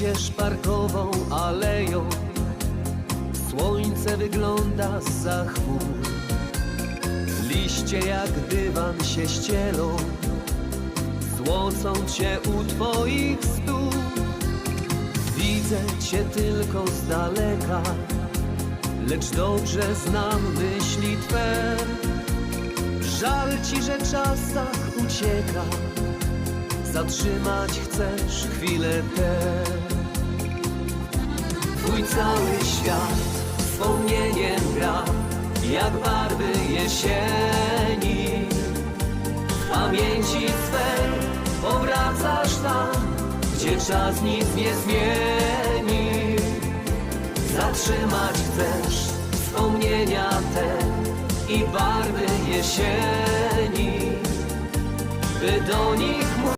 Idziesz parkową aleją, słońce wygląda za chmur. Liście jak dywan się ścielą, złocą cię u twoich stóp. Widzę cię tylko z daleka, lecz dobrze znam myśli twe. Żal ci, że czas tak ucieka, zatrzymać chcesz chwilę tę. Twój cały świat wspomnieniem gra, jak barwy jesieni. Pamięci swej powracasz tam, gdzie czas nic nie zmieni. Zatrzymać chcesz wspomnienia te i barwy jesieni, by do nich.